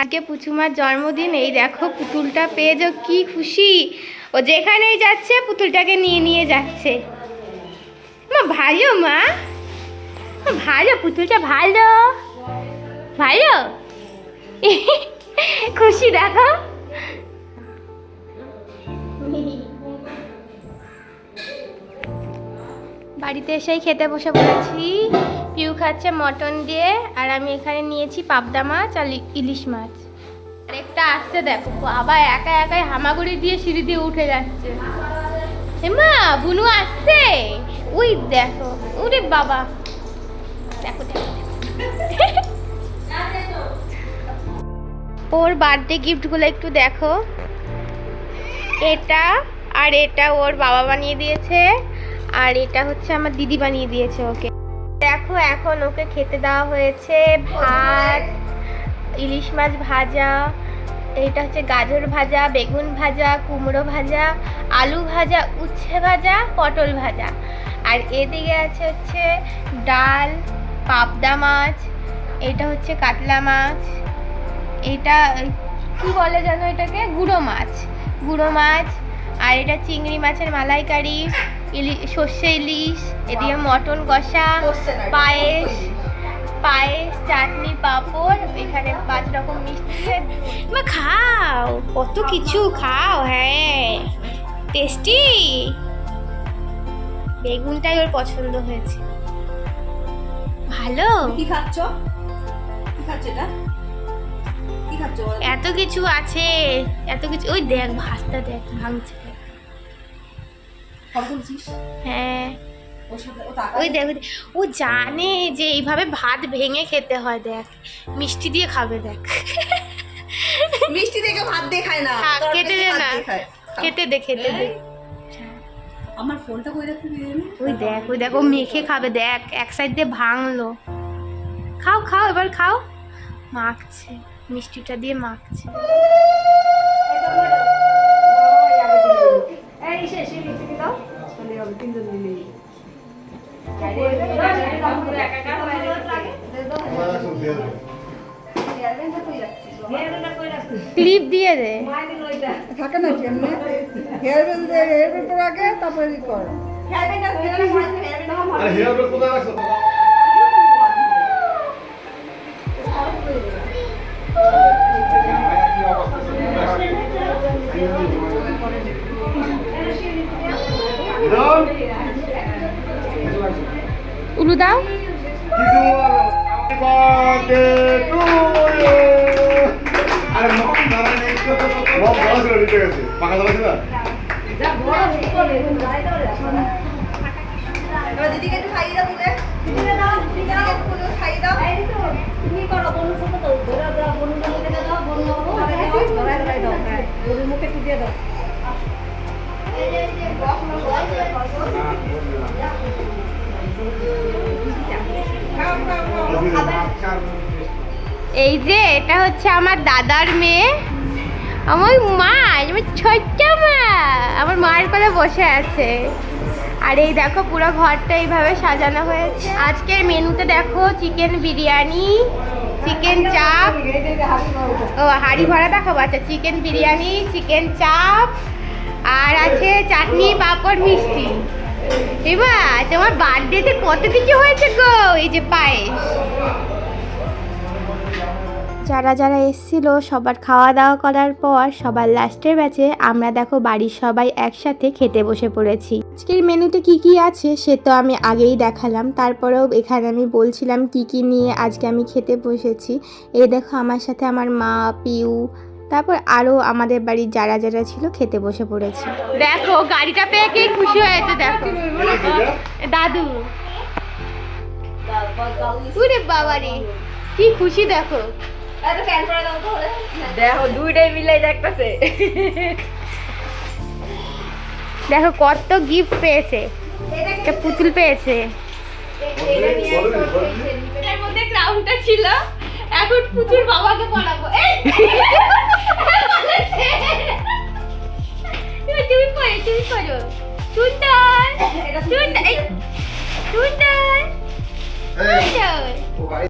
আজকে পুচুমার জন্মদিন এই দেখো পুতুলটা পেয়ে যাও কি খুশি। ও যেখানেই যাচ্ছে পুতুলটাকে নিয়ে নিয়ে যাচ্ছে। মা ভালো মা, ভালো পুতুলটা ভালো। ভালো? খুশি দেখো। বাড়িতে এসেই খেতে বসে পড়েছি। পিউ খাচ্ছে মটন দিয়ে, আর আমি এখানে নিয়েছি পাবদা মাছ আর ইলিশ মাছ। আরেকটা আসছে দেখো, বাবা একা একাই হামাগুড়ি দিয়ে সিঁড়ি দিয়ে উঠে যাচ্ছে। এমা বুনু আসছে? ওই দেখো, ওরে বাবা। দেখো ওর বার্থডে গিফটগুলো একটু দেখো। এটা, আর এটা ওর বাবা বানিয়ে দিয়েছে। আর এটা হচ্ছে আমার দিদি বানিয়ে দিয়েছে ওকে। দেখো, এখন ওকে খেতে দেওয়া হয়েছে ভাত, ইলিশ মাছ ভাজা, এটা হচ্ছে গাজর ভাজা, বেগুন ভাজা, কুমড়ো ভাজা, আলু ভাজা, উচ্ছে ভাজা, পটল ভাজা। আর এদিকে আছে হচ্ছে ডাল, পাবদা মাছ, এটা হচ্ছে কাতলা মাছ, এটা, কি বলে জানো এটাকে? গুঁড়ো মাছ গুঁড়ো মাছ, আর এটা চিংড়ি মাছের মালাইকারি। ইলি সর্ষে ইলিশ এদিকে মটন কষা পায়েস পায়েস চাটনি পাঁপড় এখানে পাঁচ রকম মিষ্টি। মা খাও কত কিছু খাও হ্যাঁ। টেস্টি। বেগুনটাই ওর পছন্দ হয়েছে। ভালো। কি খাচ্ছ? কি খাচ্ছ এটা? কি খাচ্ছ বলো? এত কিছু আছে এত কিছু ওই দেখ ভাতটা দেখ ভাঙছে। হ্যাঁ। ওই দেখ ও জানে যে এইভাবে ভাত ভেঙে খেতে হয় দেখ। মিষ্টি দিয়ে খাবে দেখ। মিষ্টি দেখে ভাত দিয়ে খায় না খেতে দে না। খেতে দে খেতে দে। আমার ফোনটা কই রাখতে ওই দেখ ওই দেখ ও মেখে খাবে দেখ। এক সাইড দিয়ে ভাঙলো। খাও খাও এবার খাও। মাখছে। মিষ্টিটা দিয়ে মাখছে। ক্লিপ দিয়ে দে। থাকে না কেমনে হেয়ার বেল হেয়ার বেল করে আগে তারপরে ই কর আরে হেয়ার বেল কোথায় রাখছো উলু দাও এই যে এটা হচ্ছে আমার দাদার মেয়ে। আমার মা, আমার ছোট্ট মা। আমার মায়ের কোলে বসে আছে। আর এই দেখো, পুরো ঘরটা এইভাবে সাজানো হয়েছে। আজকের মেনুতে দেখো, চিকেন বিরিয়ানি, চিকেন চাপ। ও, হাড়ি ভরা দেখাবো? আচ্ছা চিকেন বিরিয়ানি, চিকেন চাপ, আর আছে চাটনি, পাঁপড়, মিষ্টি। এবার, তোমার বার্থডেতে কত কিছু হয়েছে গো? এই যে পায়েস। যারা যারা এসেছিল সবার খাওয়া দাওয়া করার পর সবার লাস্টের ব্যাচে আমরা দেখো বাড়ির সবাই একসাথে খেতে বসে পড়েছি। আজকের মেনুতে কি কি আছে সে তো আমি আগেই দেখালাম। তারপরেও এখানে আমি বলছিলাম কি কি নিয়ে আজকে আমি খেতে বসেছি। এই দেখো আমার সাথে আমার মা পিউ তারপর আরও আমাদের বাড়ির যারা যারা ছিল খেতে বসে পড়েছে। দেখো গাড়িটা পেয়ে কি খুশি হয়েছে দেখো। দাদু। বাবা রে কি খুশি দেখো। দেখো দুইটাই মিলাই দেখতেছে দেখো কত গিফট পেয়েছে। একটা পুতুল পেয়েছে। এটার মধ্যে ক্রাউনটা ছিল। এখন পুতুল বাবাকে পড়াবো। তুমি পড়ো তুমি পড়ো। সুন্দর সুন্দর সুন্দর